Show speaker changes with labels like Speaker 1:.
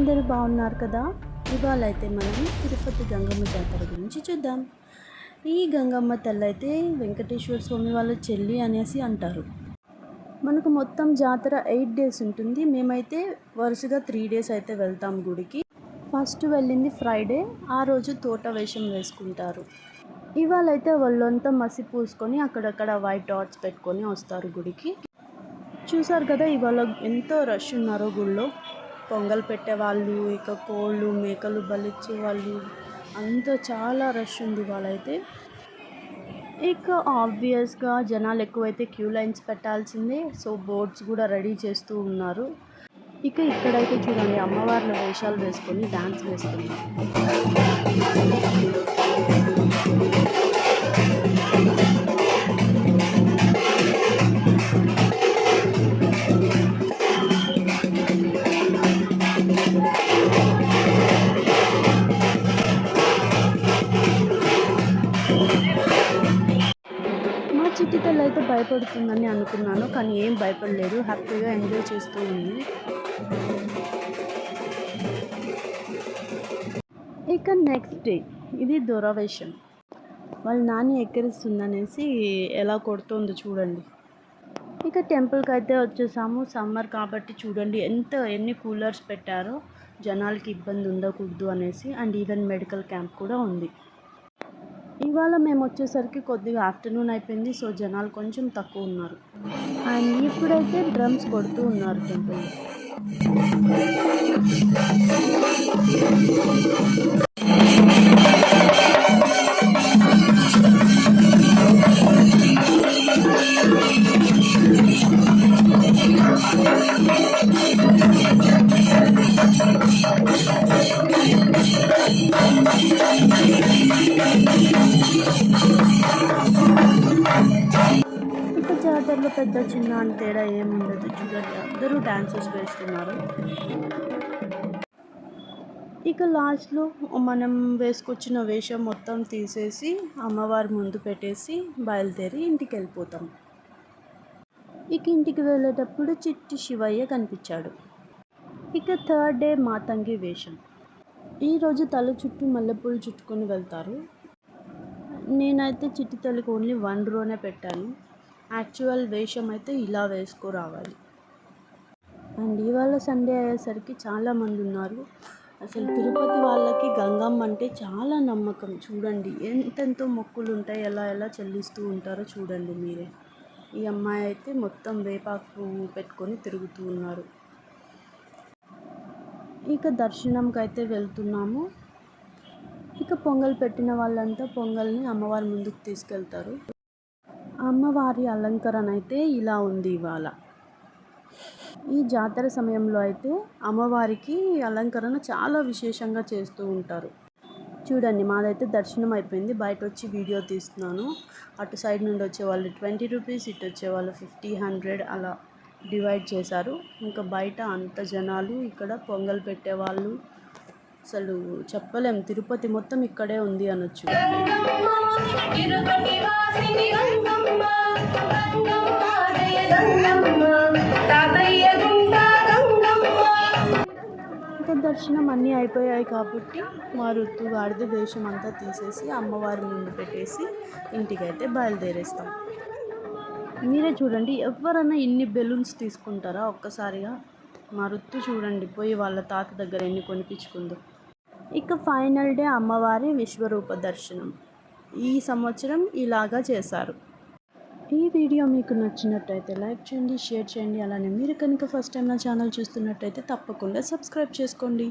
Speaker 1: అందరూ బాగున్నారు కదా? ఇవాళ అయితే మనం తిరుపతి గంగమ్మ జాతర గురించి చూద్దాం. ఈ గంగమ్మ తల్లి అయితే వెంకటేశ్వర స్వామి వాళ్ళ చెల్లి అనేసి అంటారు. మనకు మొత్తం జాతర ఎయిట్ డేస్ ఉంటుంది. మేమైతే వరుసగా త్రీ డేస్ అయితే వెళ్తాం గుడికి. ఫస్ట్ వెళ్ళింది ఫ్రైడే. ఆ రోజు తోట వేషం వేసుకుంటారు. ఇవాళ అయితే వాళ్ళంతా మసి పూసుకొని అక్కడక్కడ వైట్ డాట్స్ పెట్టుకొని వస్తారు గుడికి. చూసారు కదా ఇవాళ ఎంతో రష్ ఉన్నారో గుళ్ళో. పొంగల్ పెట్టే వాళ్ళు ఇక కోళ్ళు మేకలు బలిచ్చే వాళ్ళు అంతా చాలా రష్ ఉంది వాళ్ళైతే. ఇక ఆబ్వియస్గా జనాలు ఎక్కువైతే క్యూ లైన్స్ పెట్టాల్సిందే సో బోర్డ్స్ కూడా రెడీ చేస్తూ ఉన్నారు. ఇక ఇక్కడైతే చూడండి అమ్మవార్ల వేషాలు వేసుకొని డ్యాన్స్ వేస్తున్నారు. చిట్టి అయితే భయపడుతుందని అనుకున్నాను కానీ ఏం భయపడలేదు. హ్యాపీగా ఎంజాయ్ చేస్తూ ఉంది. ఇక నెక్స్ట్ డే ఇది దొరవేషం. వాళ్ళ నాని ఎక్కిరిస్తుందనేసి ఎలా కొడుతుందో చూడండి. ఇక టెంపుల్కి అయితే వచ్చేసాము. సమ్మర్ కాబట్టి చూడండి ఎంత ఎన్ని కూలర్స్ పెట్టారో జనాలకి ఇబ్బంది ఉండకూడదు అనేసి అండ్ ఈవెన్ మెడికల్ క్యాంప్ కూడా ఉంది. ఇవాళ మేము వచ్చేసరికి కొద్దిగా ఆఫ్టర్నూన్ అయిపోయింది సో జనాలు కొంచెం తక్కువ ఉన్నారు. అండ్ ఇప్పుడైతే డ్రమ్స్ కొడుతూ ఉన్నారు టెంపుల్ ఇక పెద్ద చిన్న అని తేడా ఏముండదు చూడండి. అందరూ డాన్సెస్ వేస్తున్నారు ఇక లాస్ట్లో మనం వేసుకొచ్చిన వేషం మొత్తం తీసేసి అమ్మవారి ముందు పెట్టేసి బయలుదేరి ఇంటికి వెళ్ళిపోతాం. ఇక ఇంటికి వెళ్ళేటప్పుడు చిట్టి శివయ్య కనిపించాడు. ఇక థర్డ్ డే మాతంగి వేషం. ఈరోజు తల చుట్టూ మల్లెపూలు చుట్టుకొని వెళ్తారు. నేనైతే చిట్టి తల్లికి ఓన్లీ వన్ రోనే పెట్టాను. యాక్చువల్ వేషం అయితే ఇలా వేసుకురావాలి. అండ్ ఇవాళ సండే అయ్యేసరికి చాలామంది ఉన్నారు. అసలు తిరుపతి వాళ్ళకి గంగమ్మ అంటే చాలా నమ్మకం. చూడండి ఎంతెంతో మొక్కులు ఉంటాయి ఎలా ఎలా చెల్లిస్తూ ఉంటారో చూడండి మీరే. ఈ అమ్మాయి అయితే మొత్తం వేపాకు పెట్టుకొని తిరుగుతూ ఉన్నారు. ఇక దర్శనంకి అయితే వెళ్తున్నాము. ఇక పొంగల్ పెట్టిన వాళ్ళంతా పొంగల్ని అమ్మవారి ముందుకు తీసుకెళ్తారు. అమ్మవారి అలంకరణ అయితే ఇలా ఉంది ఇవాళ. ఈ జాతర సమయంలో అయితే అమ్మవారికి అలంకరణ చాలా విశేషంగా చేస్తూ ఉంటారు. చూడండి మాదైతే దర్శనం అయిపోయింది. బయట వచ్చి వీడియో తీస్తున్నాను. అటు సైడ్ నుండి వచ్చే వాళ్ళు ట్వంటీ రూపీస్ ఇటు వచ్చే వాళ్ళు ఫిఫ్టీ హండ్రెడ్ అలా డివైడ్ చేశారు. ఇంకా బయట అంత జనాలు ఇక్కడ పొంగల్ పెట్టేవాళ్ళు అసలు చెప్పలేం. తిరుపతి మొత్తం ఇక్కడే ఉంది అనొచ్చు. ఇంకా దర్శనం అన్నీ అయిపోయాయి కాబట్టి మా ఋతు గాడిద వేషం అంతా తీసేసి అమ్మవారి ముందు పెట్టేసి ఇంటికైతే బయలుదేరేస్తాం. మీరే చూడండి ఎవరైనా ఇన్ని బెలూన్స్ తీసుకుంటారా? ఒక్కసారిగా మా ఋతు చూడండి పోయి వాళ్ళ తాత దగ్గర ఎన్ని కొనిపించుకుందో. ఇక ఫైనల్ డే అమ్మవారి విశ్వరూప దర్శనం. ఈ సంవత్సరం ఇలాగా చేశారు. ఈ వీడియో మీకు నచ్చినట్టయితే లైక్ చేయండి షేర్ చేయండి. అలానే మీరు కనుక ఫస్ట్ టైం నా ఛానల్ చూస్తున్నట్టయితే తప్పకుండా సబ్స్క్రైబ్ చేసుకోండి.